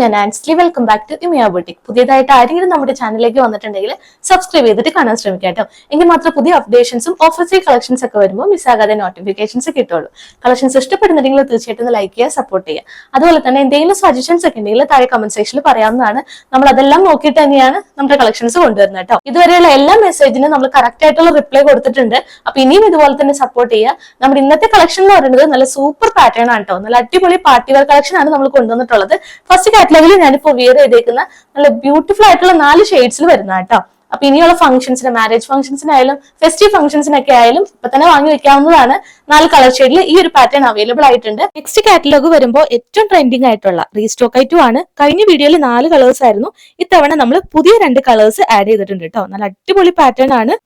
ഞാൻ Ansley. Welcome back to Imiya boutique പുതിയതായിട്ട് ആരെങ്കിലും നമ്മുടെ ചാനലിലേക്ക് വന്നിട്ടുണ്ടെങ്കിൽ സബ്സ്ക്രൈബ് ചെയ്തിട്ട് കാണാൻ ശ്രമിക്കാം കേട്ടോ. എങ്കിൽ മാത്രം പുതിയ അപ്ഡേഷൻസും ഓഫീസിൽ കളക്ഷൻസ് ഒക്കെ വരുമ്പോൾ മിസ്സാകാതെ നോട്ടിഫിക്കേഷൻസ് കിട്ടുള്ളൂ കളക്ഷൻസ് ഇഷ്ടപ്പെടുന്നുണ്ടെങ്കിൽ തീർച്ചയായിട്ടും ലൈക്ക് ചെയ്യുക സപ്പോർട്ട് ചെയ്യുക. അതുപോലെ തന്നെ എന്തെങ്കിലും സജഷൻസ് ഒക്കെ ഉണ്ടെങ്കിൽ താഴെ കമന്റ് സെക്ഷനിൽ പറയാവുന്നതാണ്. നമ്മൾ അതെല്ലാം നോക്കിയിട്ട് തന്നെയാണ് നമ്മുടെ കളക്ഷൻസ് കൊണ്ടുവരുന്നത് കേട്ടോ. ഇതുവരെയുള്ള എല്ലാ മെസ്സേജിനും നമ്മൾ കറക്റ്റ് ആയിട്ടുള്ള റിപ്ലൈ കൊടുത്തിട്ടുണ്ട്. അപ്പൊ ഇനിയും ഇതുപോലെ തന്നെ സപ്പോർട്ട് ചെയ്യുക. നമ്മുടെ ഇന്നത്തെ കളക്ഷൻ എന്ന് പറയുന്നത് നല്ല സൂപ്പർ പാറ്റേൺ ആണ് കേട്ടോ. നല്ല അടിപൊളി പാർട്ടി വെയർ കളക്ഷൻ ആണ് നമ്മൾ കൊണ്ടുവന്നിട്ടുള്ളത്. ഫസ്റ്റ് കാറ്റലോഗിൽ ഞാനിപ്പോ വിയർ ചെയ്തേക്കുന്ന നല്ല ബ്യൂട്ടിഫുൾ ആയിട്ടുള്ള നാല് ഷെയ്ഡ്സിൽ വരുന്ന കേട്ടോ അപ്പൊ ഇനിയുള്ള ഫംഗ്ഷൻസിന് മാരേജ് ഫംഗ്ഷൻസിനായാലും ഫെസ്റ്റീവ് ഫംഗ്ഷൻസിനൊക്കെ ആയാലും ഇപ്പൊ തന്നെ വാങ്ങി വെക്കാവുന്നതാണ് നാല് കളർ ഷെയ്ഡിൽ ഈ ഒരു പാറ്റേൺ അവൈലബിൾ ആയിട്ടുണ്ട്. നെക്സ്റ്റ് കാറ്റലോഗ് വരുമ്പോൾ ഏറ്റവും ട്രെൻഡിങ് ആയിട്ടുള്ള റീസ്റ്റോക്ക് ഐറ്റം ആണ്. കഴിഞ്ഞ വീഡിയോയിൽ നാല് കളേഴ്സ് ആയിരുന്നു. ഇത്തവണ നമ്മൾ പുതിയ രണ്ട് കളേഴ്സ് ആഡ് ചെയ്തിട്ടുണ്ട് കേട്ടോ നല്ല അടിപൊളി പാറ്റേൺ ആണ്.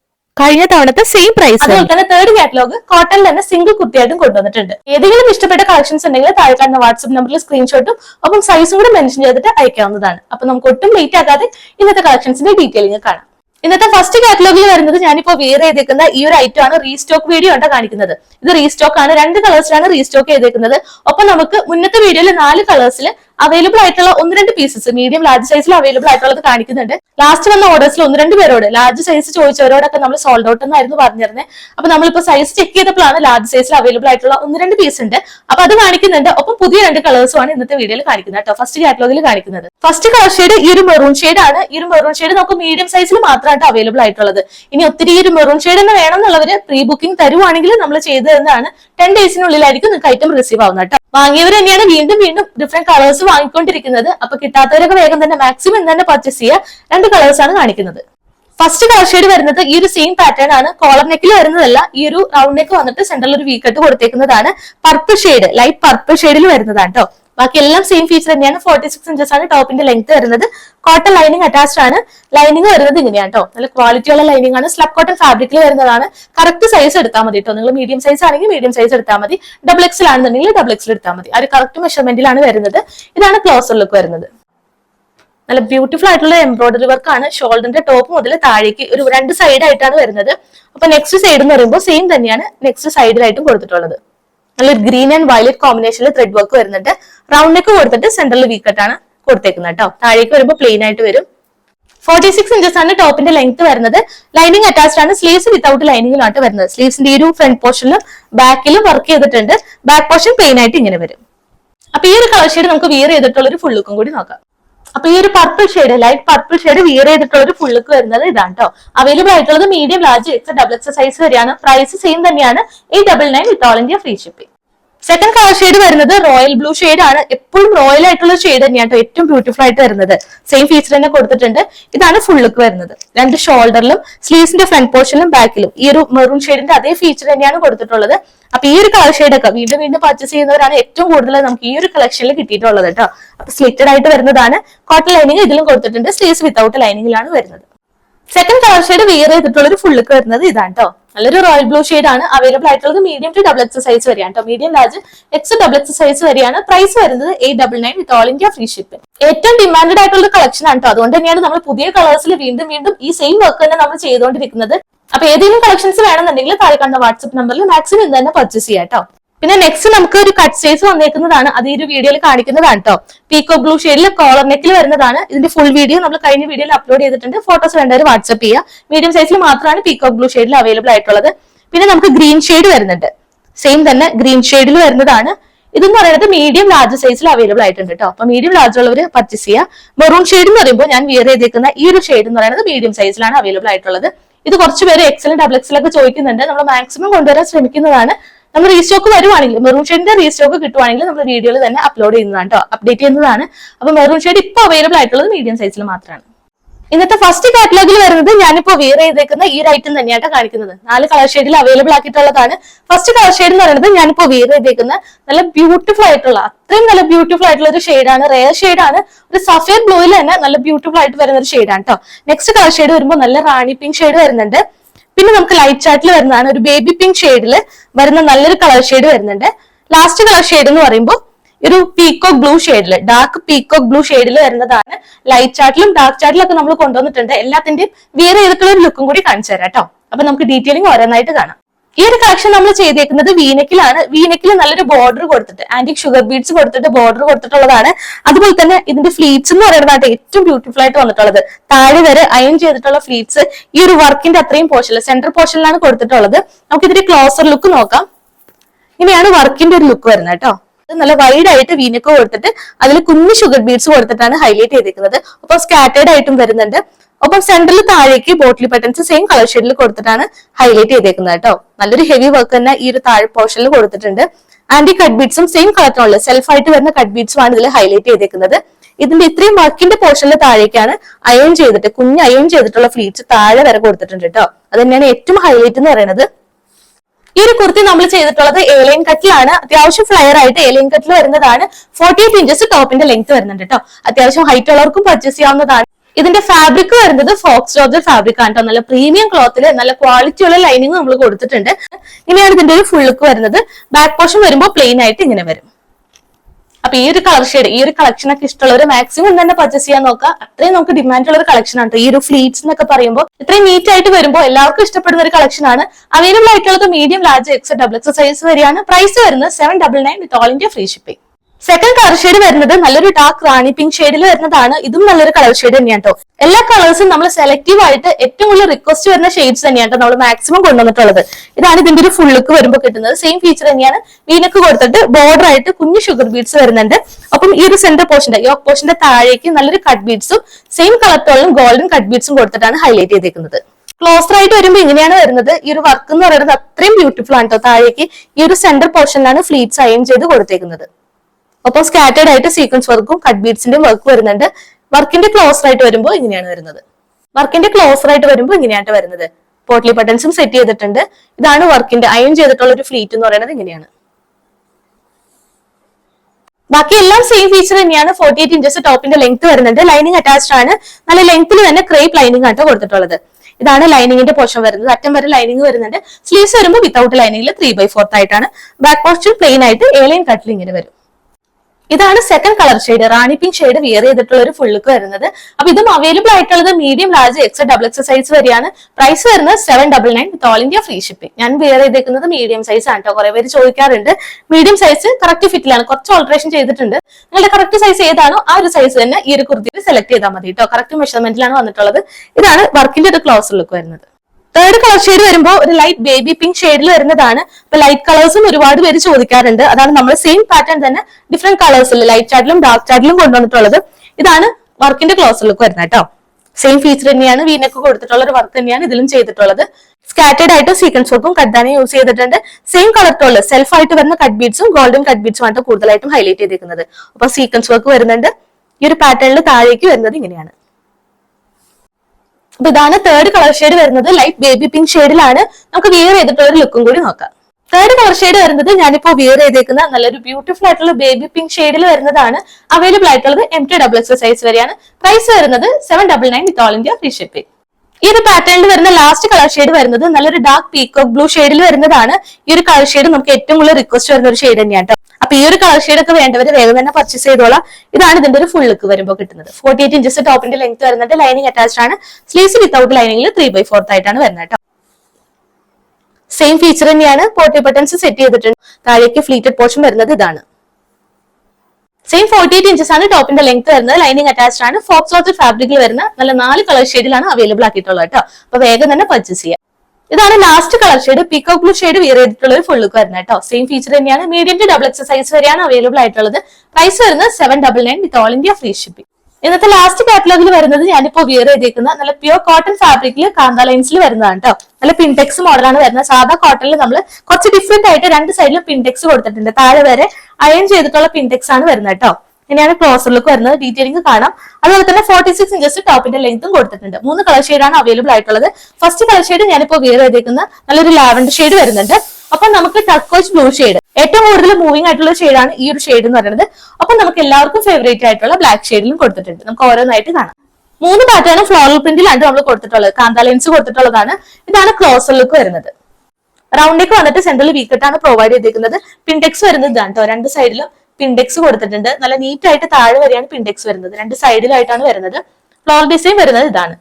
കഴിഞ്ഞ തവണത്തെ സെയിം പ്രൈസ് അതുപോലെ തന്നെ തേർഡ് കാറ്റലോഗ് കോട്ടൺ തന്നെ സിംഗിൾ കുർത്തിയായിട്ടും കൊണ്ടുവന്നിട്ടുണ്ട്. ഏതെങ്കിലും ഇഷ്ടപ്പെട്ട കളക്ഷൻസ് ഉണ്ടെങ്കിൽ താഴെ കാണുന്ന വാട്സ്ആപ്പ് നമ്പറിൽ സ്ക്രീൻഷോട്ടും ഒപ്പം സൈസും കൂടെ മെൻഷൻ ചെയ്തിട്ട് അയക്കാവുന്നതാണ്. അപ്പൊ നമുക്ക് ഒട്ടും ലേറ്റ് ആകാതെ ഇന്നത്തെ കളക്ഷൻസിന്റെ ഡീറ്റെയിലിംഗ് കാണാം. ഇന്നത്തെ ഫസ്റ്റ് കാറ്റലോഗിൽ വരുന്നത് ഞാനിപ്പോ വെയർ ചെയ്തേക്കുന്ന ഈ ഒരു ഐറ്റം ആണ് റീസ്റ്റോക്ക് വീഡിയോ ആണ് കാണിക്കുന്നത്. ഇത് റീസ്റ്റോക്ക് ആണ്. രണ്ട് കളേഴ്സിലാണ് റീസ്റ്റോക്ക് ചെയ്തേക്കുന്നത്. ഒപ്പം നമുക്ക് മുന്നത്തെ വീഡിയോയിൽ നാല് കളേഴ്സിൽ അവൈലബിൾ ആയിട്ടുള്ള ഒന്ന് രണ്ട് പീസസ് മീഡിയം ലാർജ് സൈസിൽ അവൈലബിൾ ആയിട്ടുള്ളത് കാണിക്കുന്നുണ്ട്. ലാസ്റ്റ് വന്ന ഓർഡേഴ്സിൽ ഒന്ന് രണ്ട് പേരോട് ലാർജ് സൈസ് ചോദിച്ചവരോടൊക്കെ നമ്മൾ സോൾഡ് ഔട്ട് എന്നായിരുന്നു പറഞ്ഞിരുന്നത് അപ്പൊ നമ്മളിപ്പോ സൈസ് ചെക്ക് ചെയ്തപ്പോഴാണ് ലാർജ് സൈസിൽ അവൈലബിൾ ആയിട്ടുള്ള ഒന്ന് രണ്ട് പീസ് ഉണ്ട്. അപ്പൊ അത് കാണിക്കുന്നുണ്ട്. ഒപ്പം പുതിയ രണ്ട് കളേഴ്സും ആണ് ഇന്നത്തെ വീഡിയോയിൽ കാണിക്കുന്നത് കേട്ടോ. ഫസ്റ്റ് കാറ്റലോഗിൽ കാണിക്കുന്നത്. ഫസ്റ്റ് കളർ ഷെയ്ഡ് ഈ ഒരു മെറൂൺ ഷെയ്ഡ് ആണ്. ഈ ഒരു മെറൂൺ ഷെയ്ഡ് നമുക്ക് മീഡിയം സൈസിൽ മാത്രമായിട്ട് അവൈലബിൾ ആയിട്ടുള്ളത്. ഇനി ഒത്തിരി ഒരു മെറൂൺ ഷെയ്ഡ് തന്നെ വേണം എന്നുള്ളവര് പ്രീ ബുക്കിംഗ് തരുവാണെങ്കിൽ നമ്മൾ ചെയ്തു തരുന്നതാണ് ടെൻ ഡേയ്സിനുള്ളിലായിരിക്കും നിങ്ങൾക്ക് ഐറ്റം റിസീവ് ആവുന്നത് വാങ്ങിയവർ തന്നെയാണ് വീണ്ടും വീണ്ടും ഡിഫറെന്റ് കളേഴ്സ് വാങ്ങിക്കൊണ്ടിരിക്കുന്നത്. അപ്പൊ കിട്ടാത്തവരൊക്കെ വേഗം തന്നെ മാക്സിമം തന്നെ പർച്ചേസ് ചെയ്യുക. രണ്ട് കളേഴ്സ് ആണ് കാണിക്കുന്നത്. ഫസ്റ്റ് കളർ ഷെയ്ഡ് വരുന്നത് ഈ ഒരു സെയിം പാറ്റേൺ ആണ്. കോളർ നെക്കിൽ വരുന്നതല്ല ഈ ഒരു റൗണ്ട് നെക്ക് വന്നിട്ട് സെന്ററിൽ ഒരു വീക്കട്ട് കൊടുത്തേക്കുന്നതാണ്. പർപ്പിൾ ഷെയ്ഡ് ലൈറ്റ് പർപ്പിൾ ഷെയ്ഡിൽ വരുന്നതാണ് കേട്ടോ ബാക്കി എല്ലാം സെയിം ഫീച്ചർ തന്നെയാണ്. ഫോർട്ടി സിക്സ് ഇഞ്ചസ് ആണ് ടോപ്പിന്റെ ലെങ്ത് വരുന്നത്. കോട്ടൺ ലൈനിങ് അറ്റാച്ച്ഡ് ആണ്. ലൈനിങ് വരുന്നത് ഇങ്ങനെയാണ് കേട്ടോ നല്ല ക്വാളിറ്റിയുള്ള ലൈനിങ് ആണ്. സ്ലബ് കോട്ടൺ ഫാബ്രിക്കിൽ വരുന്നതാണ്. കറക്റ്റ് സൈസ് എടുത്താൽ മതി കേട്ടോ നിങ്ങൾ മീഡിയം സൈസ് ആണെങ്കിൽ മീഡിയം സൈസ് എടുത്താൽ മതി. ഡബിൾ എക്സിൽ ആണെന്നുണ്ടെങ്കിൽ ഡബിൾ എക്സിൽ എടുത്താൽ മതി. ആ ഒരു കറക്റ്റ് മെഷർമെന്റിലാണ് വരുന്നത്. ഇതാണ് ക്ലോസർ ലുക്ക് വരുന്നത്. നല്ല ബ്യൂട്ടിഫുൾ ആയിട്ടുള്ള എംബ്രോയിഡറി വർക്ക് ആണ്. ഷോൾഡറിന്റെ ടോപ്പ് മുതൽ താഴേക്ക് ഒരു രണ്ട് സൈഡായിട്ടാണ് വരുന്നത്. അപ്പൊ നെക്സ്റ്റ് സൈഡ് എന്ന് പറയുമ്പോൾ സെയിം തന്നെയാണ് നെക്സ്റ്റ് സൈഡിലായിട്ടും കൊടുത്തിട്ടുള്ളത്. നല്ലൊരു ഗ്രീൻ ആൻഡ് വയലറ്റ് കോമ്പിനേഷനിൽ ത്രെഡ് വർക്ക് വരുന്നുണ്ട്. റൗണ്ട് നെക്ക് കൊടുത്തിട്ട് സെന്ററിൽ വീക്കട്ടാണ് കൊടുത്തേക്കുന്നത് കേട്ടോ. താഴേക്ക് വരുമ്പോൾ പ്ലെയിൻ ആയിട്ട് വരും. ഫോർട്ടി സിക്സ് ഇഞ്ചസ് ആണ് ടോപ്പിന്റെ ലെങ്ത് വരുന്നത്. ലൈനിങ് അറ്റാച്ച്ഡ് ആണ്. സ്ലീവ്സ് വിത്തൗട്ട് ലൈനിങ്ങിലാണ് വരുന്നത്. സ്ലീവ്സിന്റെ ഈ ഒരു ഫ്രണ്ട് പോർഷനിലും ബാക്കിലും വർക്ക് ചെയ്തിട്ടുണ്ട്. ബാക്ക് പോർഷൻ പ്ലെയിൻ ആയിട്ട് ഇങ്ങനെ വരും. അപ്പൊ ഈ ഒരു കളർ ഷെയ്ഡ് നമുക്ക് വിയർ ചെയ്തിട്ടുള്ള ഒരു ഫുൾ ലുക്കും കൂടി നോക്കാം. അപ്പൊ ഈ ഒരു purple shade light purple shade wear ചെയ്തിട്ടുള്ള ഒരു ഫുള്ളിക്ക് വരുന്നത് ഇതാണ് കേട്ടോ അവൈലബിൾ ആയിട്ടുള്ളത് medium large X double X size വരെയാണ്. പ്രൈസ് സെയിം തന്നെയാണ്. Eight double nine with all India free shipping second colour shade വരുന്നത് റോയൽ ബ്ലൂ ഷെയ്ഡ് ആണ്. എപ്പോഴും റോയൽ ആയിട്ടുള്ള ഷെയ്ഡ് തന്നെയാണ് ഏറ്റവും ബ്യൂട്ടിഫുൾ ആയിട്ട് വരുന്നത്. സെയിം ഫീച്ചർ തന്നെ കൊടുത്തിട്ടുണ്ട്. ഇതാണ് ഫുൾ ലുക്ക് വരുന്നത്. രണ്ട് ഷോൾഡറിലും സ്ലീവ്സിന്റെ ഫ്രണ്ട് പോർഷനിലും ബാക്കിലും ഈ ഒരു മെറൂൺ ഷെയ്ഡിന്റെ അതേ ഫീച്ചർ തന്നെയാണ് കൊടുത്തിട്ടുള്ളത്. അപ്പൊ ഈ ഒരു കളർ ഷെയ്ഡ് ഒക്കെ വീണ്ടും വീണ്ടും പർച്ചേസ് ചെയ്യുന്നവരാണ് ഏറ്റവും കൂടുതൽ നമുക്ക് ഈ ഒരു കളക്ഷനിൽ കിട്ടിയിട്ടുള്ളത് കേട്ടോ അപ്പൊ സ്ലിറ്റഡ് ആയിട്ട് വരുന്നതാണ്. കോട്ടൺ ലൈനിങ് ഇതിലും കൊടുത്തിട്ടുണ്ട്. സ്ലീവ്സ് വിത്തൗട്ട് ലൈനിങ്ങിലാണ് വരുന്നത്. സെക്കൻഡ് കളർ ഷെയ്ഡ് വിയർ ചെയ്തിട്ടുള്ള ഒരു ഫുൾ ലുക്ക് വരുന്നത് ഇതാണ് കേട്ടോ നല്ലൊരു റോയൽ ബ്ലൂ ഷെയ്ഡ് ആണ് അവൈലബിൾ ആയിട്ടുള്ളത്. Medium to double X size വരെയാണ് കേട്ടോ medium large X double X size വരെയാണ്. പ്രൈസ് വരുന്നത് eight double nine with all India free shipping ഏറ്റവും ഡിമാൻഡഡ് ആയിട്ടുള്ള കളക്ഷൻ ആണ് കേട്ടോ അതുകൊണ്ട് തന്നെയാണ് നമ്മൾ പുതിയ കളേഴ്സിൽ വീണ്ടും വീണ്ടും ഈ സെയിം വർക്ക് തന്നെ നമ്മൾ ചെയ്തുകൊണ്ടിരിക്കുന്നത്. അപ്പൊ ഏതെങ്കിലും കളക്ഷൻസ് വേണമെന്നുണ്ടെങ്കിൽ താഴെ കാണുന്ന വാട്സ്ആപ്പ് നമ്പറിൽ മാക്സിമം ഇന്ന് തന്നെ പർച്ചേസ് ചെയ്യാം കേട്ടോ പിന്നെ നെക്സ്റ്റ് നമുക്ക് ഒരു കട്ട് സൈസ് വന്നേക്കുന്നതാണ്. അത് ഈ ഒരു വീഡിയോയിൽ കാണിക്കുന്നതാണ് കേട്ടോ പീക്കോ ബ്ലൂ ഷെയ്ഡിൽ കോളർ നെക്കിൽ വരുന്നതാണ്. ഇതിന്റെ ഫുൾ വീഡിയോ നമ്മൾ കഴിഞ്ഞ വീഡിയോയിൽ അപ്ലോഡ് ചെയ്തിട്ടുണ്ട്. ഫോട്ടോസ് വേണ്ടവർ വാട്സ്ആപ്പ് ചെയ്യുക മീഡിയം സൈസിൽ മാത്രമാണ് പീക്കോ ബ്ലൂ ഷെയ്ഡിൽ അവൈലബിൾ ആയിട്ടുള്ളത്. പിന്നെ നമുക്ക് ഗ്രീൻ ഷെയ്ഡ് വരുന്നുണ്ട്. സെയിം തന്നെ ഗ്രീൻ ഷെയ്ഡിൽ വരുന്നതാണ്. ഇതെന്ന് പറയുന്നത് മീഡിയം ലാർജ് സൈസിൽ അവൈലബിൾ ആയിട്ടുണ്ട് കേട്ടോ അപ്പൊ മീഡിയം ലാർജ് ഉള്ളവർ പർച്ചേസ് ചെയ്യുക മെറൂൺ ഷെയ്ഡ് എന്ന് പറയുമ്പോൾ ഞാൻ വിയർ ചെയ്തേക്കുന്ന ഈ ഒരു ഷെയ്ഡ് എന്ന് പറയുന്നത് മീഡിയം സൈസിലാണ് അവൈലബിൾ ആയിട്ടുള്ളത്. ഇത് കുറച്ച് പേര് എക്സലും ഡബിൾ എക്സലൊക്കെ ചോദിക്കുന്നുണ്ട്. നമ്മൾ മാക്സിമം കൊണ്ടുവരാൻ ശ്രമിക്കുന്നതാണ്. നമ്മൾ റീസ്റ്റോക്ക് വരുവാണെങ്കിൽ മെറൂൺ ഷെയ്ഡിന്റെ റീസ്റ്റോക്ക് കിട്ടുവാണെങ്കിൽ നമ്മൾ വീഡിയോയിൽ തന്നെ അപ്ലോഡ് ചെയ്യുന്നതാണ് കേട്ടോ അപ്ഡേറ്റ് ചെയ്യുന്നതാണ്. അപ്പോൾ മെറൂൺ ഷെയ്ഡ് ഇപ്പോൾ അവൈലബിൾ ആയിട്ടുള്ളത് മീഡിയം സൈസിൽ മാത്രമാണ് ഇന്നത്തെ ഫസ്റ്റ് കാറ്റലോഗിൽ വരുന്നത് ഞാനിപ്പോ വിയർ ചെയ്തേക്കുന്ന ഈ ഒരു ഐറ്റം തന്നെയാണ് കാണിക്കുന്നത്. നാല് കളർ ഷെയ്ഡിൽ അവൈലബിൾ ആക്കിയിട്ടുള്ളതാണ്. ഫസ്റ്റ് കളർ ഷെയ്ഡ് എന്ന് പറയുന്നത് ഞാനിപ്പോ വിയർ ചെയ്തേക്കുന്ന നല്ല ബ്യൂട്ടിഫുൾ ആയിട്ടുള്ള അത്രയും നല്ല ബ്യൂട്ടിഫുൾ ആയിട്ടുള്ള ഒരു ഷെയ്ഡാണ് റെയർ ഷെയ്ഡാണ് ഒരു സഫേദ് ബ്ലൂയിൽ തന്നെ നല്ല ബ്യൂട്ടിഫുൾ ആയിട്ട് വരുന്ന ഒരു ഷെയ്ഡാണ് കേട്ടോ നെക്സ്റ്റ് കളർ ഷെയ്ഡ് വരുമ്പോൾ നല്ല റാണി പിങ്ക് ഷെയ്ഡ് വരുന്നുണ്ട്. പിന്നെ നമുക്ക് ലൈറ്റ് ചാർട്ടിൽ വരുന്നതാണ്. ഒരു ബേബി പിങ്ക് ഷെയ്ഡിൽ വരുന്ന നല്ലൊരു കളർ ഷെയ്ഡ് വരുന്നുണ്ട്. ലാസ്റ്റ് കളർ ഷെയ്ഡ് എന്ന് പറയുമ്പോൾ ഒരു പീക്കോക്ക് ബ്ലൂ ഷെയ്ഡിൽ ഡാർക്ക് പീക്കോക്ക് ബ്ലൂ ഷെയ്ഡിൽ വരുന്നതാണ് ലൈറ്റ് ചാർട്ടിലും ഡാർക്ക് ചാർട്ടിലും ഒക്കെ നമ്മൾ കൊണ്ടുവന്നിട്ടുണ്ട്. എല്ലാത്തിന്റെയും വേറെ ഏതൊക്കെയുള്ള ലുക്കും കൂടി കാണിച്ചു തരാം കേട്ടോ. അപ്പൊ നമുക്ക് ഡീറ്റെയിലിംഗ് ഓരോന്നായിട്ട് കാണാം. ഈ ഒരു കളക്ഷൻ നമ്മൾ ചെയ്തേക്കുന്നത് വീനക്കിലാണ് വീനക്കിൽ നല്ലൊരു ബോർഡർ കൊടുത്തിട്ട് ആന്റിക് ഷുഗർ ബീഡ്സ് കൊടുത്തിട്ട് ബോർഡർ കൊടുത്തിട്ടുള്ളതാണ്. അതുപോലെ തന്നെ ഇതിന്റെ ഫ്ലീറ്റ്സ് എന്ന് പറയുന്നതാണ് ഏറ്റവും ബ്യൂട്ടിഫുൾ ആയിട്ട് വന്നിട്ടുള്ളത്. താഴെ വരെ അയൺ ചെയ്തിട്ടുള്ള ഫ്ലീറ്റ്സ് ഈ ഒരു വർക്കിന്റെ അത്രയും പോർഷനിൽ സെന്റർ പോർഷനിലാണ് കൊടുത്തിട്ടുള്ളത്. നമുക്ക് ഇതിന്റെ ക്ലോസർ ലുക്ക് നോക്കാം. ഇങ്ങനെയാണ് വർക്കിന്റെ ഒരു ലുക്ക് വരുന്നത് കേട്ടോ. നല്ല വൈഡ് ആയിട്ട് വീനക്ക് കൊടുത്തിട്ട് അതിൽ കുഞ്ഞു ഷുഗർ ബീഡ്സ് കൊടുത്തിട്ടാണ് ഹൈലൈറ്റ് ചെയ്തിരിക്കുന്നത് അപ്പോൾ സ്കാറ്റേഡ് ആയിട്ടും വരുന്നുണ്ട്. ഒപ്പം സെന്ററിൽ താഴേക്ക് ബോട്ടിൽ ബട്ടൺസ് സെയിം കളർ ഷെയ്ഡിൽ കൊടുത്തിട്ടാണ് ഹൈലൈറ്റ് ചെയ്തേക്കുന്നത് കേട്ടോ. നല്ലൊരു ഹെവി വർക്ക് തന്നെ ഈ ഒരു താഴെ പോർഷനിൽ കൊടുത്തിട്ടുണ്ട്. ആന്റി കട്ട് ബീഡ്സും സെയിം കളറിനുള്ള സെൽഫ് ആയിട്ട് വരുന്ന കട്ട് ബീഡ്സും ആണ് ഇതിൽ ഹൈലൈറ്റ് ചെയ്തേക്കുന്നത്. ഇതിന്റെ ഇത്രയും വർക്കിന്റെ പോർഷനിൽ താഴേക്കാണ് അയൺ ചെയ്തിട്ട് കുഞ്ഞ് അയൺ ചെയ്തിട്ടുള്ള ഫ്ലീറ്റ്സ് താഴെ വരെ കൊടുത്തിട്ടുണ്ട് കേട്ടോ. അത് തന്നെയാണ് ഏറ്റവും ഹൈലൈറ്റ് എന്ന് പറയുന്നത്. ഈ ഒരു കുർത്തി നമ്മൾ ചെയ്തിട്ടുള്ളത് ഏലൈൻ കട്ടിലാണ് അത്യാവശ്യം ഫ്ലയർ ആയിട്ട് ഏലൈൻ കട്ടിൽ വരുന്നതാണ്. ഫോർട്ടി എയ്റ്റ് ഇഞ്ചസ് ടോപ്പിന്റെ ലെങ്ത് വരുന്നുണ്ട് കേട്ടോ. അത്യാവശ്യം ഹൈറ്റ് ഉള്ളവർക്കും പർച്ചേസ് ചെയ്യാവുന്നതാണ്. ഇതിന്റെ ഫാബ്രിക് വരുന്നത് ഫോക്സ് ജോർജ് ഫാബ്രിക് ആണ് കേട്ടോ നല്ല പ്രീമിയം ക്ലോത്തിൽ നല്ല ക്വാളിറ്റി ഉള്ള ലൈനിങ് നമ്മൾ കൊടുത്തിട്ടുണ്ട്. ഇങ്ങനെയാണ് ഇതിന്റെ ഒരു ഫുൾ ലുക്ക് വരുന്നത്. ബാക്ക് പോർഷൻ വരുമ്പോൾ പ്ലെയിൻ ആയിട്ട് ഇങ്ങനെ വരും. അപ്പൊ ഈ ഒരു കളർ ഷെയ്ഡ് ഈ ഒരു കളക്ഷൻ ഒക്കെ ഇഷ്ടമുള്ളവർ മാക്സിമം തന്നെ പർച്ചേസ് ചെയ്യാൻ നോക്കുക. അത്രയും നമുക്ക് ഡിമാൻഡ് ഉള്ള ഒരു കളക്ഷൻ ആണ് ഈ ഒരു ഫ്ലീറ്റ്സ് എന്നൊക്കെ പറയുമ്പോൾ ഇത്രയും നീറ്റ് ആയിട്ട് വരുമ്പോൾ എല്ലാവർക്കും ഇഷ്ടപ്പെടുന്ന ഒരു കളക്ഷൻ ആണ്. അവൈലബിൾ ആയിട്ടുള്ളത് medium large X double X size വരെയാണ്. പ്രൈസ് വരുന്നത് seven double nine with all India free shipping second colour shade വരുന്നത് നല്ലൊരു ഡാർക്ക് റാണി പിങ്ക് ഷെയ്ഡിൽ വരുന്നതാണ്. ഇതും നല്ലൊരു കളർ ഷെയ്ഡ് തന്നെയാണ് കേട്ടോ എല്ലാ കളേഴ്സും നമ്മൾ സെലക്റ്റീവ് ആയിട്ട് ഏറ്റവും കൂടുതൽ റിക്വസ്റ്റ് വരുന്ന ഷെയ്ഡ്സ് തന്നെയാണ് നമ്മൾ മാക്സിമം കൊണ്ടുവന്നിട്ടുള്ളത്. ഇതാണ് ഇതിന്റെ ഒരു ഫുൾ ലുക്ക് വരുമ്പോൾ കിട്ടുന്നത്. സെയിം ഫീച്ചർ തന്നെയാണ് വീനക്ക് കൊടുത്തിട്ട് ബോർഡർ ആയിട്ട് കുഞ്ഞു ഷുഗർ ബീഡ്സ് വരുന്നുണ്ട്. അപ്പം ഈ ഒരു സെന്റർ പോർഷന്റെ യോക്ക് പോർഷന്റെ താഴേക്ക് നല്ലൊരു കട്ട് ബീഡ്സും സെയിം കളർ തോളിലും ഗോൾഡൻ കട്ട് ബീഡ്സും കൊടുത്തിട്ടാണ് ഹൈലൈറ്റ് ചെയ്തേക്കുന്നത്. ക്ലോസർ ആയിട്ട് വരുമ്പോൾ ഇങ്ങനെയാണ് വരുന്നത്. ഈ ഒരു വർക്ക് എന്ന് പറയുന്നത് അത്രയും ബ്യൂട്ടിഫുൾ ആണ് കേട്ടോ താഴേക്ക്. ഈ ഒരു സെന്റർ പോർഷനിലാണ് ഫ്ലീറ്റ്സ് അയൺ ചെയ്ത് കൊടുത്തേക്കുന്നത്. ഒപ്പം സ്കാറ്റേഡ് ആയിട്ട് സീക്വൻസ് വർക്കും കട്ട് ബീഡ്സിന്റെ വർക്ക് വരുന്നുണ്ട്. വർക്കിന്റെ ക്ലോസർ ആയിട്ട് വരുമ്പോൾ ഇങ്ങനെയാണ് വരുന്നത്. വർക്കിന്റെ ക്ലോസർ ആയിട്ട് വരുമ്പോൾ ഇങ്ങനെയായിട്ട് വരുന്നത്. പോട്ട്ലി ബട്ടൺസും സെറ്റ് ചെയ്തിട്ടുണ്ട്. ഇതാണ് വർക്കിന്റെ അയൺ ചെയ്തിട്ടുള്ള ഒരു ഫ്ലീറ്റ് എന്ന് പറയുന്നത് ഇങ്ങനെയാണ്. ബാക്കി എല്ലാം സെയിം ഫീച്ചർ തന്നെയാണ്. ഫോർട്ടി എയ്റ്റ് ഇഞ്ചസ് ടോപ്പിന്റെ ലെങ്ത് വരുന്നുണ്ട്. ലൈനിങ് അറ്റാച്ച്ഡ് ആണ്. നല്ല ലെങ്ത്തിൽ തന്നെ ക്രേപ്പ് ലൈനിങ് ആട്ടോ കൊടുത്തിട്ടുള്ളത്. ഇതാണ് ലൈനിങ്ങിന്റെ പോർഷൻ വരുന്നത്. അറ്റം വരെ ലൈനിങ് വരുന്നുണ്ട്. സ്ലീവ്സ് വരുമ്പോൾ വിത്തൗട്ട് ലൈനിങ്ങിൽ ത്രീ ബൈ ഫോർത്ത് ആയിട്ടാണ്. ബാക്ക് പോർഷൻ പ്ലെയിൻ ആയിട്ട് ഏലൈൻ കട്ടിൽ ഇങ്ങനെ വരും. ഇതാണ് second colour shade rani pink shade wear ചെയ്തിട്ടുള്ള ഒരു ഫുൾ ലുക്ക് വരുന്നത്. അപ്പൊ ഇതും അവൈലബിൾ ആയിട്ടുള്ളത് medium large X double X size വരെയാണ്. പ്രൈസ് വരുന്നത് seven double nine with all India free shipping ഞാൻ വിയർ ചെയ്തേക്കുന്നത് മീഡിയം സൈസ് ആണ് കേട്ടോ കുറെ പേര് ചോദിക്കാറുണ്ട്. മീഡിയം സൈസ് കറക്റ്റ് ഫിറ്റിലാണ് കുറച്ച് ഓൾട്രേഷൻ ചെയ്തിട്ടുണ്ട്. നിങ്ങളുടെ കറക്റ്റ് സൈസ് ഏതാണോ ആ ഒരു സൈസ് തന്നെ ഈ ഒരു കുർത്തിയിൽ സെലക്ട് ചെയ്താൽ മതി കേട്ടോ കറക്റ്റ് മെഷർമെന്റിലാണ് വന്നിട്ടുള്ളത്. ഇതാണ് വർക്കിന്റെ ഒരു ക്ലോസ് ലുക്ക് വരുന്നത്. തേർഡ് കളർ ഷെയ്ഡ് വരുമ്പോൾ ഒരു ലൈറ്റ് ബേബി പിങ്ക് ഷെയ്ഡിൽ വരുന്നതാണ്. അപ്പൊ ലൈറ്റ് കളേഴ്സും ഒരുപാട് പേര് ചോദിക്കാറുണ്ട്. അതാണ് നമ്മൾ സെയിം പാറ്റേൺ തന്നെ ഡിഫറെന്റ് കളേഴ്സിൽ ലൈറ്റ് ഷാഡിലും ഡാർക്ക് ഷാഡിലും കൊണ്ടുവന്നിട്ടുള്ളത്. ഇതാണ് വർക്കിന്റെ ക്ലോസ് ലുക്ക് വരുന്നത് കേട്ടോ സെയിം ഫീച്ചർ തന്നെയാണ് വീനൊക്കെ കൊടുത്തിട്ടുള്ള ഒരു വർക്ക് തന്നെയാണ് ഇതിലും ചെയ്തിട്ടുള്ളത്. സ്കാറ്റേഡ് ആയിട്ട് സീക്വൻസ് വർക്കും കട്ടാനെ യൂസ് ചെയ്തിട്ടുണ്ട്. സെയിം കളർ ടോൾ സെൽഫ് ആയിട്ട് വരുന്ന കട്ട് ബീഡ്സും ഗോൾഡൻ കട്ട് ബീഡ്സും ആണ് കൂടുതലായിട്ടും ഹൈലൈറ്റ് ചെയ്തിരിക്കുന്നത് അപ്പൊ സീക്വൻസ് വർക്ക് വരുന്നുണ്ട്. ഈ ഒരു പാറ്റേണിൽ താഴേക്ക് വരുന്നത് ഇങ്ങനെയാണ്. അപ്പൊ ഇതാണ് തേർഡ് കളർ ഷെയ്ഡ് വരുന്നത്. ലൈറ്റ് ബേബി പിങ്ക് ഷെയ്ഡിലാണ് നമുക്ക് വിയർ ചെയ്തിട്ടുള്ള ഒരു ലുക്കും കൂടി നോക്കാം. തേർഡ് കളർ ഷെയ്ഡ് വരുന്നത് ഞാനിപ്പോ വിയർ ചെയ്തേക്കുന്ന നല്ലൊരു ബ്യൂട്ടിഫുൾ ആയിട്ടുള്ള ബേബി പിങ്ക് ഷെയ്ഡിൽ വരുന്നതാണ്. അവൈലബിൾ ആയിട്ടുള്ളത് M to double X size വരെയാണ്. പ്രൈസ് വരുന്നത് seven double nine with all India free shipping ഈ ഒരു പാറ്റേണിൽ വരുന്ന ലാസ്റ്റ് കളർ ഷെയ്ഡ് വരുന്നത് നല്ലൊരു ഡാർക്ക് പീക്കോക്ക് ബ്ലൂ ഷെയ്ഡിൽ വരുന്നതാണ്. ഈ ഒരു കളർ ഷെയ്ഡ് നമുക്ക് ഏറ്റവും കൂടുതൽ റിക്വസ്റ്റ് വരുന്ന ഒരു ഷെയ്ഡ് തന്നെയാണ് അപ്പൊ ഈ ഒരു കളർ ഷെയ്ഡ് ഒക്കെ വേണ്ടവർ വേഗം തന്നെ പർച്ചേസ് ചെയ്തോളാം. ഇതാണ് ഇതിന്റെ ഒരു ഫുൾ ലുക്ക് വരുമ്പോൾ കിട്ടുന്നത്. ഫോർട്ടി എയ്റ്റ് ഇഞ്ചസ് ടോപ്പിന്റെ ലെങ്ത് വരുന്നത് ലൈനിങ് അറ്റാച്ച്ഡ് ആണ്. സ്ലീവ്സ് വിത്തൗട്ട് ലൈനിങ്ങിൽ ത്രീ ബൈ ഫോർത്ത് ആയിട്ടാണ് വരുന്നത് കേട്ടോ സെയിം ഫീച്ചർ തന്നെയാണ് പോർട്ടി ബട്ടൺസ് സെറ്റ് ചെയ്തിട്ടുണ്ട്. താഴേക്ക് ഫ്ലീറ്റഡ് പോർഷൻ വരുന്നത് ഇതാണ്. സെയിം ഫോർട്ടി എയ്റ്റ് ഇഞ്ചസ് ആണ് ടോപ്പിന്റെ ലെങ്ത് വരുന്നത്. ലൈനിങ് അറ്റാച്ച്ഡ് ആണ്. ഫോക്സ് വാട്ടർ ഫാബ്രിക്കിൽ വരുന്ന നല്ല നാല് കളർ ഷെയ്ഡിലാണ് അവൈലബിൾ ആക്കിയിട്ടുള്ളത് കേട്ടോ അപ്പൊ വേഗം തന്നെ പർച്ചേസ് ചെയ്യാം. ഇതാണ് last colour shade peacock blue shade wear ചെയ്തിട്ടുള്ള ഒരു ഫുൾ ലുക്ക് വരുന്നത് കേട്ടോ സെയിം ഫീച്ചർ തന്നെയാണ്. Medium to double X size വരെയാണ് അവൈലബിൾ ആയിട്ടുള്ളത്. പ്രൈസ് വരുന്നത് seven double nine with all India free shipping ഇന്നത്തെ ലാസ്റ്റ് കാറ്റലോഗിൽ വരുന്നത് ഞാനിപ്പോ വിയർ ചെയ്തേക്കുന്ന നല്ല പ്യൂർ കോട്ടൺ ഫാബ്രിക്കിൽ കാന്ത ലൈൻസിൽ വരുന്നതാണ് കേട്ടോ നല്ല പിൻടെക്സ് മോഡലാണ് വരുന്നത്. സാധാ കോട്ടണിൽ നമ്മൾ കുറച്ച് ഡിഫറെന്റ് ആയിട്ട് രണ്ട് സൈഡിലും പിൻടെക്സ് കൊടുത്തിട്ടുണ്ട്. താഴെ വരെ അയൺ ചെയ്തിട്ടുള്ള പിൻടെക്സ് ആണ് വരുന്നത് കേട്ടോ ഇങ്ങനെയാണ് ക്ലോസർ ലുക്ക് വരുന്നത്. ഡീറ്റെയിലിംഗ് കാണാം. അതുപോലെ തന്നെ ഫോർട്ടി സിക്സ് ഇഞ്ചസ് ടോപ്പിന്റെ ലെങ്ത്തും കൊടുത്തിട്ടുണ്ട്. മൂന്ന് കളർ ഷെയ്ഡാണ് അവൈലബിൾ ആയിട്ടുള്ളത്. ഫസ്റ്റ് കളർ ഷെയ്ഡ് ഞാനിപ്പോ വിയർ ചെയ്തേക്കുന്ന നല്ലൊരു ലാവൻഡർ ഷെയ്ഡ് വരുന്നുണ്ട്. അപ്പൊ നമുക്ക് ടർക്കോച്ച് ബ്ലൂ ഷെയ്ഡ് ഏറ്റവും കൂടുതൽ മൂവിംഗ് ആയിട്ടുള്ള ഷെയ്ഡാണ് ഈ ഒരു ഷെയ്ഡ് എന്ന് പറയുന്നത്. അപ്പൊ നമുക്ക് എല്ലാവർക്കും ഫേവറേറ്റ് ആയിട്ടുള്ള ബ്ലാക്ക് ഷെയ്ഡിലും കൊടുത്തിട്ടുണ്ട്. നമുക്ക് ഓരോന്നായിട്ട് കാണാം. മൂന്ന് പാറ്റേൺ ഫ്ലോറൽ പ്രിന്റിലാണ് നമ്മൾ കൊടുത്തിട്ടുള്ളത്. കാന്താലൻസ് കൊടുത്തിട്ടുള്ളതാണ്. ഇതാണ് ക്ലോസർ ലുക്ക് വരുന്നത്. റൗണ്ടിലേക്ക് വന്നിട്ട് സെൻട്രൽ വീക്കട്ടാണ് പ്രൊവൈഡ് ചെയ്തിരിക്കുന്നത് പിൻഡെക്സ് വരുന്നത് ഇതാണ് കേട്ടോ രണ്ട് സൈഡിലും പിൻഡെക്സ് കൊടുത്തിട്ടുണ്ട്. നല്ല നീറ്റ് ആയിട്ട് താഴെ വരെയാണ് പിൻഡെക്സ് വരുന്നത്. രണ്ട് സൈഡിലായിട്ടാണ് വരുന്നത്. ഫ്ലോർ ഡിസൈൻ വരുന്നത് ഇതാണ്.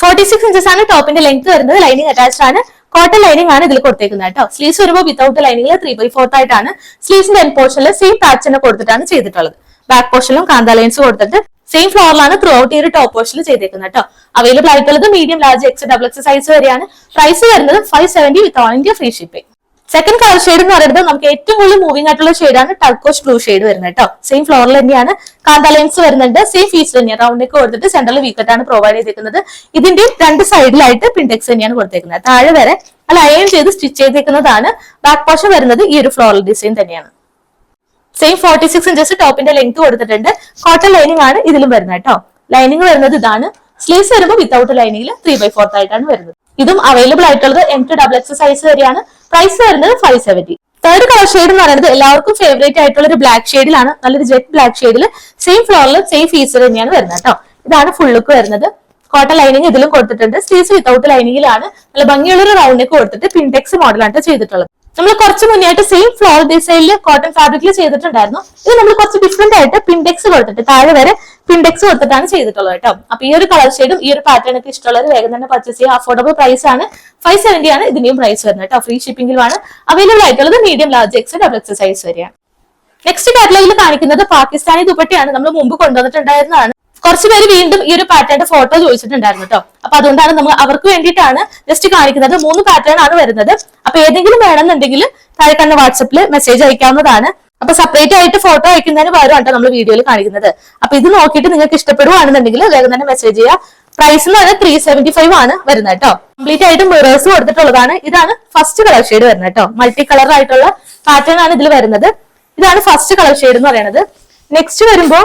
ഫോർട്ടി സിക്സ് ഇഞ്ചസ് ആണ് ടോപ്പിന്റെ ലെങ്ത് വരുന്നത്. ലൈനിങ് അറ്റാച്ച്ഡ് ആണ്. കോട്ടൺ ലൈനിങ് ആണ് ഇതിൽ കൊടുത്തേക്കുന്നത് കേട്ടോ സ്ലീവ്സ് വരുമ്പോൾ വിത്തൗട്ട് ലൈനിങ്ങിൽ ത്രീ ബൈ ഫോർത്ത് ആയിട്ടാണ്. സ്ലീവ്സിന്റെ എൻ പോർഷനിൽ സെയിം പാച്ച് തന്നെ കൊടുത്തിട്ടാണ് ചെയ്തിട്ടുള്ളത്. ബാക്ക് പോർഷനിലും കാന്ത ലൈൻസ് കൊടുത്തിട്ട് സെയിം ഫ്ലോറിലാണ് ത്രൂ ഔട്ട് ഈ ഒരു ടോപ്പ് പോർഷനിൽ ചെയ്തേക്കുന്നത് കേട്ടോ അവൈലബിൾ ആയിട്ടുള്ളത് medium large X double X size വരെയാണ്. പ്രൈസ് വരുന്നത് five seventy with all India free shipping second colour shade എന്ന് പറയുന്നത് നമുക്ക് ഏറ്റവും കൂടുതൽ മൂവിംഗ് ആയിട്ടുള്ള ഷെയ്ഡാണ് ടർക്കോഷ് ബ്ലൂ ഷെയ്ഡ് വരുന്നത് കേട്ടോ സെയിം ഫ്ലോറിൽ തന്നെയാണ് കാന്ത ലൈൻസ് വരുന്നുണ്ട്. സെയിം ഫീസ് തന്നെയാണ് റൗണ്ടിലേക്ക് കൊടുത്തിട്ട് കൊടുത്തിട്ട് വീക്കറ്റ് ആണ് പ്രൊവൈഡ് ചെയ്തിരിക്കുന്നത് ഇതിന്റെ രണ്ട് സൈഡിലായിട്ട് പിൻഡെക്സ് തന്നെയാണ് കൊടുത്തേക്കുന്നത്. താഴെ വരെ അല്ല അയൺ ചെയ്ത് സ്റ്റിച്ച് ചെയ്തേക്കുന്നതാണ്. ബാക്ക് പോർഷൻ വരുന്നത് ഈ ഒരു ഫ്ലോറൽ ഡിസൈൻ തന്നെയാണ്. സെയിം ഫോർട്ടി സിക്സ് ഇഞ്ചസ് ടോപ്പിന്റെ ലെങ്ത് കൊടുത്തിട്ടുണ്ട്. കോട്ടൺ ലൈനിങ് ആണ് ഇതിലും വരുന്നത് കേട്ടോ. ലൈനിങ് വരുന്നത് ഇതാണ്. സ്ലീവ്സ് വരുമ്പോൾ വിത്തൗട്ട് ലൈനിങ്ങിൽ ത്രീ ബൈ ഫോർത്ത് ആയിട്ടാണ് വരുന്നത്. ഇതും അവൈലബിൾ ആയിട്ടുള്ളത് M to double X size വരെയാണ്. പ്രൈസ് വരുന്നത് five seventy third colour shade എന്ന് പറയുന്നത് എല്ലാവർക്കും ഫേവറേറ്റ് ആയിട്ടുള്ള ഒരു ബ്ലാക്ക് ഷെയ്ഡിലാണ് നല്ലൊരു ജെറ്റ് ബ്ലാക്ക് ഷെയ്ഡിൽ സെയിം ഫ്ലോറിൽ സെയിം ഫീച്ചർ തന്നെയാണ് വരുന്നത് കേട്ടോ. ഇതാണ് ഫുൾ ലുക്ക് വരുന്നത്. കോട്ടൺ ലൈനിങ് ഇതിലും കൊടുത്തിട്ടുണ്ട്. സ്ലീവ്സ് വിത്തൗട്ട് ലൈനിങ്ങിലാണ് നല്ല ഭംഗിയുള്ള ഒരു റൗണ്ടിലേക്ക് കൊടുത്തിട്ട് പിൻടെക്സ് മോഡലാണ് ചെയ്തിട്ടുള്ളത്. നമ്മൾ കുറച്ച് മുന്നേ ആയിട്ട് സെയിം ഫ്ലോർ ഡിസൈനിൽ കോട്ടൺ ഫാബ്രിക്കിൽ ചെയ്തിട്ടുണ്ടായിരുന്നു. ഇത് നമ്മൾ കുറച്ച് ഡിഫറെന്റ് ആയിട്ട് പിൻഡെക്സ് കൊടുത്തിട്ട് താഴെ വരെ പിൻഡെക്സ് കൊടുത്തിട്ടാണ് ചെയ്തിട്ടുള്ളത് കേട്ടോ. അപ്പൊ ഈ ഒരു കളർ ഷെയ്ഡും ഈ ഒരു പാറ്റേൺ ഒക്കെ ഇഷ്ടമുള്ളവർ വേഗം തന്നെ പർച്ചേസ് ചെയ്യുക. അഫോർഡബിൾ പ്രൈസ് ആണ്. ഫൈവ് സെവന്റി ആണ് ഇതിന്റെയും പ്രൈസ് വരുന്നത് കേട്ടോ. ഫ്രീ ഷിപ്പിംഗിലുമാണ് അവൈലബിൾ ആയിട്ടുള്ളത് medium large X double X size വരെയാണ്. നെക്സ്റ്റ് കാറ്റലോഗിൽ കാണിക്കുന്നത് പാകിസ്ഥാനി ദുപ്പട്ടയാണ്. നമ്മൾ മുമ്പ് കൊണ്ടുവന്നിട്ടുണ്ടായിരുന്നതാണ്. കുറച്ച് പേര് വീണ്ടും ഈ ഒരു പാറ്റേണിന്റെ ഫോട്ടോ ചോദിച്ചിട്ടുണ്ടായിരുന്നു കേട്ടോ അപ്പൊ അതുകൊണ്ടാണ് നമ്മൾ അവർക്ക് വേണ്ടിയിട്ടാണ് ജസ്റ്റ് കാണിക്കുന്നത്. മൂന്ന് പാറ്റേൺ ആണ് വരുന്നത്. അപ്പൊ ഏതെങ്കിലും വേണമെന്നുണ്ടെങ്കിൽ താഴെ കണ്ട വാട്സപ്പിൽ മെസ്സേജ് അയക്കാവുന്നതാണ്. അപ്പൊ സെപ്പറേറ്റ് ആയിട്ട് ഫോട്ടോ അയക്കുന്നതിന് പകരമാണ് നമ്മൾ വീഡിയോയിൽ കാണിക്കുന്നത്. അപ്പൊ ഇത് നോക്കിയിട്ട് നിങ്ങൾക്ക് ഇഷ്ടപ്പെടുവാണെന്നുണ്ടെങ്കിൽ വേഗം തന്നെ മെസ്സേജ് ചെയ്യുക. പ്രൈസ് എന്ന് പറയുന്നത് ത്രീ സെവന്റി ഫൈവ് ആണ് വരുന്നത് കേട്ടോ കംപ്ലീറ്റ് ആയിട്ട് മിറേഴ്സ് കൊടുത്തിട്ടുള്ളതാണ്. ഇതാണ് ഫസ്റ്റ് കളർ ഷെയ്ഡ് വരുന്നത് കേട്ടോ മൾട്ടി കളർ ആയിട്ടുള്ള പാറ്റേൺ ആണ് ഇതിൽ വരുന്നത്. ഇതാണ് ഫസ്റ്റ് കളർ ഷെയ്ഡ് എന്ന് പറയുന്നത്. നെക്സ്റ്റ് വരുമ്പോ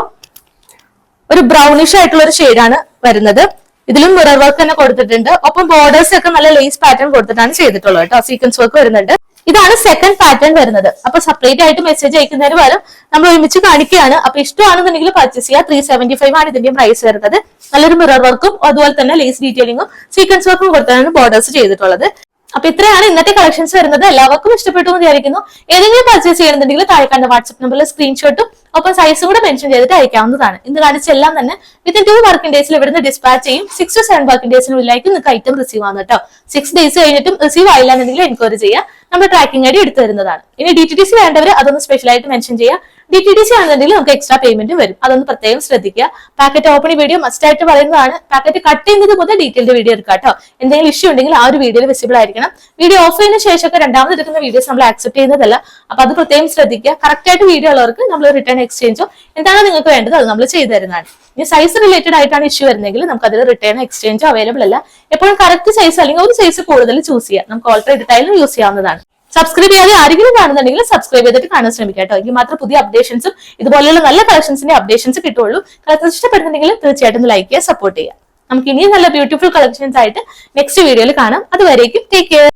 ഒരു ബ്രൗണിഷ് ആയിട്ടുള്ള ഒരു ഷെയ്ഡാണ് വരുന്നത്. ഇതിലും മിറർ വർക്ക് തന്നെ കൊടുത്തിട്ടുണ്ട്. ഒപ്പം ബോർഡേഴ്സ് ഒക്കെ നല്ല ലേസ് പാറ്റേൺ കൊടുത്തിട്ടാണ് ചെയ്തിട്ടുള്ളത് കേട്ടോ. സീക്വൻസ് വർക്ക് വരുന്നുണ്ട്. ഇതാണ് സെക്കൻഡ് പാറ്റേൺ വരുന്നത്. അപ്പൊ സെപ്പറേറ്റ് ആയിട്ട് മെസ്സേജ് അയക്കുന്നതിന് പകരം നമ്മൾ ഒരുമിച്ച് കാണിക്കുകയാണ്. അപ്പൊ ഇഷ്ടമാണെന്നുണ്ടെങ്കിൽ പർച്ചേസ് ചെയ്യുക. ത്രീ സെവന്റി ഫൈവ് ആണ് ഇതിന്റെ പ്രൈസ് വരുന്നത്. നല്ലൊരു മിറർ വർക്കും അതുപോലെ തന്നെ ലേസ് ഡീറ്റെയിലിംഗും സീക്വൻസ് വർക്കും കൊടുത്താണ് ബോർഡേഴ്സ് ചെയ്തിട്ടുള്ളത്. അപ്പൊ ഇത്രയാണ് ഇന്നത്തെ കളക്ഷൻസ് വരുന്നത്. എല്ലാവർക്കും ഇഷ്ടപ്പെട്ടു എന്ന് വിചാരിക്കുന്നു. ഏതെങ്കിലും പർച്ചേസ് ചെയ്യണമെന്നുണ്ടെങ്കിൽ താഴെ കണ്ട വാട്സ്ആപ്പ് നമ്പറിൽ സ്ക്രീൻഷോട്ടും ഒപ്പം സൈസും കൂടെ മെൻഷൻ ചെയ്തിട്ട് അയക്കാവുന്നതാണ്. ഇന്ന് കാണിച്ചെല്ലാം തന്നെ വിത്തിൻ ടു വർക്കിംഗ് ഡേയ്സിൽ ഇവിടുന്ന് ഡിസ്പാച്ച് ചെയ്യും. സിക്സ് ടു സെവൻ വർക്കിംഗ് ഡേയ്സിനുള്ളിലായിരിക്കും നിങ്ങൾക്ക് ഐറ്റം റിസീവ് ആവുന്നു കേട്ടോ സിക്സ് ഡേയ്സ് കഴിഞ്ഞിട്ടും റിസീവ് ആയില്ല എന്നുണ്ടെങ്കിൽ എൻക്വയറി ചെയ്യുക നമ്മുടെ ട്രാക്കിംഗ് ഐഡി എടുത്തു തരുന്നതാണ്. ഇനി ഡി ടി ടി സി വേണ്ടവർ അതൊന്ന് സ്പെഷ്യൽ ആയിട്ട് മെൻഷൻ ചെയ്യുക ഡി ടി ടി സി ആണെന്നുണ്ടെങ്കിൽ നമുക്ക് എക്സ്ട്രാ പേയ്മെന്റ് വരും. അതൊന്ന് പ്രത്യേകം ശ്രദ്ധിക്കുക. പാക്കറ്റ് ഓപ്പണിംഗ് വീഡിയോ മസ്റ്റ് ആയിട്ട് പറയുന്നതാണ്. പാക്കറ്റ് കട്ട് ചെയ്യുന്നത് മുതൽ ഡീറ്റെയിൽഡ് വീഡിയോ എടുക്കുക കേട്ടോ എന്തെങ്കിലും ഇഷ്യൂ ഉണ്ടെങ്കിൽ ആ ഒരു വീഡിയോയിൽ വിസിബിൾ ആയിരിക്കണം. വീഡിയോ ഓഫ് ചെയ്യുന്ന ശേഷമൊക്കെ രണ്ടാമത് എടുക്കുന്ന വീഡിയോസ് നമ്മൾ ആക്സെപ്റ്റ് ചെയ്യുന്നതല്ല. അപ്പൊ അത് പ്രത്യേകം ശ്രദ്ധിക്കുക. കറക്റ്റ് ആയിട്ട് വീഡിയോ ഉള്ളവർക്ക് നമ്മൾ റിട്ടേൺ എക്സ്ചേഞ്ചോ എന്താണോ നിങ്ങൾക്ക് വേണ്ടത് അത് നമ്മൾ ചെയ്തു തരുന്നതാണ്. ഇനി സൈസ് റിലേറ്റഡ് ആയിട്ടാണ് ഇഷ്യൂ വരുന്നെങ്കിൽ നമുക്ക് അതിൽ റിട്ടേൺ എക്സ്ചേഞ്ചോ അവൈലബിൾ അല്ല. എപ്പോഴും കറക്റ്റ് സൈസ് അല്ലെങ്കിൽ ഒരു സൈസ് കൂടുതൽ ചൂസ് ചെയ്യാം. നമുക്ക് ഓൾറെഡി ടൈലും യൂസ് ചെയ്യാവുന്നതാണ്. സബ്സ്ക്രൈബ് ചെയ്യാതെ ആരെങ്കിലും കാണുന്നുണ്ടെങ്കിൽ സബ്സ്ക്രൈബ് ചെയ്തിട്ട് കാണാൻ ശ്രമിക്കുക കേട്ടോ. എങ്കിൽ മാത്രം പുതിയ അപ്ഡേഷൻസും ഇതുപോലെയുള്ള നല്ല കളക്ഷൻസിന്റെ അപ്ഡേഷൻസ് കിട്ടുള്ളൂ കളക്ഷൻസ് ഇഷ്ടപ്പെടുന്നുണ്ടെങ്കിൽ തീർച്ചയായിട്ടും ലൈക്ക് ചെയ്യുക സപ്പോർട്ട് ചെയ്യുക. നമുക്ക് ഇനിയും നല്ല ബ്യൂട്ടിഫുൾ കളക്ഷൻസ് ആയിട്ട് നെക്സ്റ്റ് വീഡിയോയിൽ കാണാം. അതുവരേക്കും ടേക്ക് കെയർ